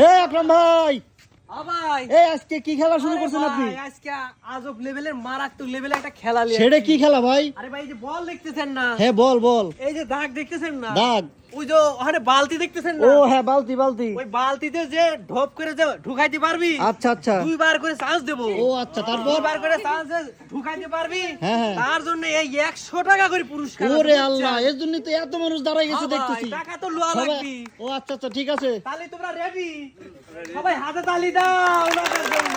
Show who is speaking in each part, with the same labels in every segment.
Speaker 1: এ আকরাম ভাই। এই আজকে কি খেলা শুরু করছেন আপনি?
Speaker 2: আজকে আজব লেভেলের মারাত্মক লেভেলে একটা খেলা
Speaker 1: সেটা কি খেলা ভাই?
Speaker 2: আরে ভাই এই যে বল দেখতেছেন না?
Speaker 1: হ্যাঁ বল বল।
Speaker 2: এই যে দাগ দেখতেছেন না?
Speaker 1: দাগ।
Speaker 2: ওই যে ওখানে বালতি দেখতেছেন
Speaker 1: ও হ্যাঁ বালতি বালতি।
Speaker 2: ওই বালতিতে যে ঢোপ করে যে ঢুকাইতে পারবি?
Speaker 1: আচ্ছা আচ্ছা।
Speaker 2: দুইবার করে চান্স দেবো।
Speaker 1: ও আচ্ছা তারপর?
Speaker 2: দুইবার করে চান্স ঢুকাইতে পারবি?
Speaker 1: হ্যাঁ, হ্যাঁ।
Speaker 2: তার জন্য এই একশো টাকা করে পুরস্কার
Speaker 1: ওরে আল্লাহ এর জন্য তো এত মানুষ দাঁড়াই গেছে দেখতেছি।
Speaker 2: টাকা তো লোয়া লাগবি।
Speaker 1: ও আচ্ছা আচ্ছা ঠিক আছে।
Speaker 2: তাহলে তোমরা রেডি সবাই হাতে তালি দাও ওনাদের জন্য।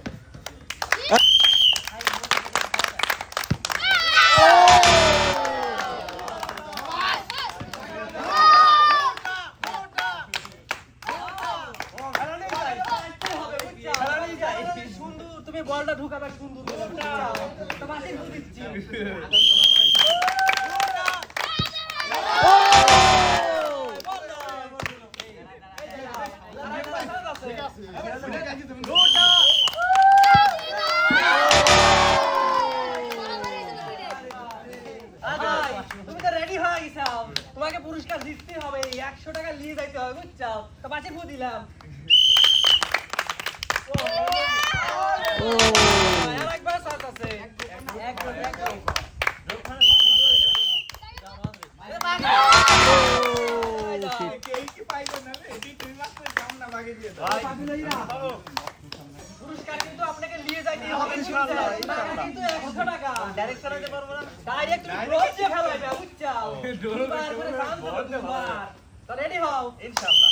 Speaker 2: তুমি তো রেডি হয়ে গেছো। তোমাকে পুরস্কার দিতে হবে। একশো টাকা নিয়ে যাইতে হবে বুঝছ? তো ফু দিলাম
Speaker 1: ও
Speaker 2: আর একবার সাথ আছে একদম একদম পুরস্কার আপনাকে নিয়ে যাইতে হবে ইনশাআল্লাহ কিন্তু 100 টাকা ডাইরেক্ট করাতে পারব না ডাইরেক্ট তুমি ব্রোঞ্জে ফেলাইবে বুঝছ দুবার করে চান্স দেবো দুবার তো রেডি হও ইনশাআল্লাহ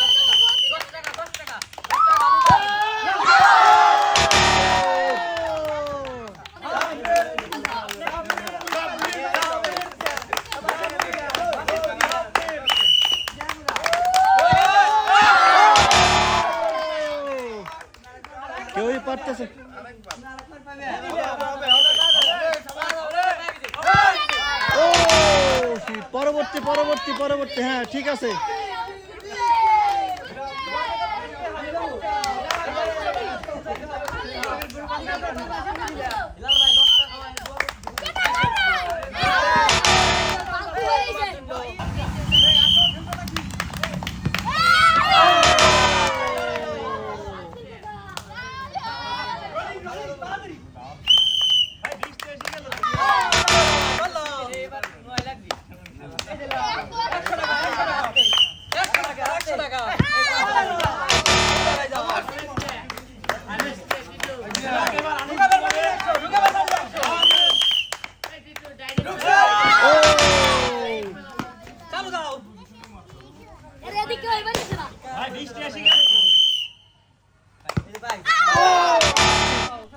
Speaker 1: পরবর্তী পরবর্তী হ্যাঁ ঠিক আছে।
Speaker 2: একশো চালু দাও।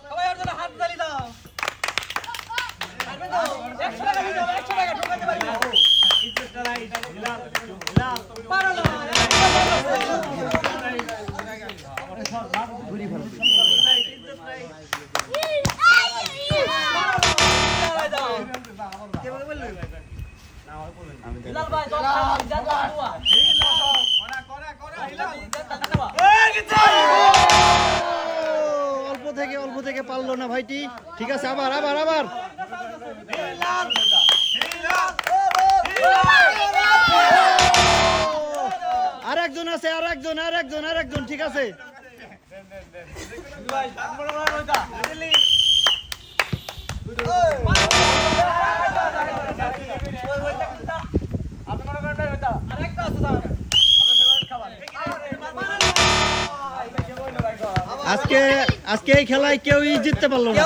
Speaker 2: সবাই ওর জন্য হাত তালি দাও। পারবে তো? একশো টাকা দিয়ে দাও, টাকা ঢোকাতে পারবে না।
Speaker 1: অল্প থেকে অল্প থেকে পারল না ভাইটি। ঠিক আছে, আবার আবার আবার। আর একজন আছে, আর একজন আর একজন আর একজন, ঠিক আছে। আজকে এই খেলায় কেউই জিততে পারল না।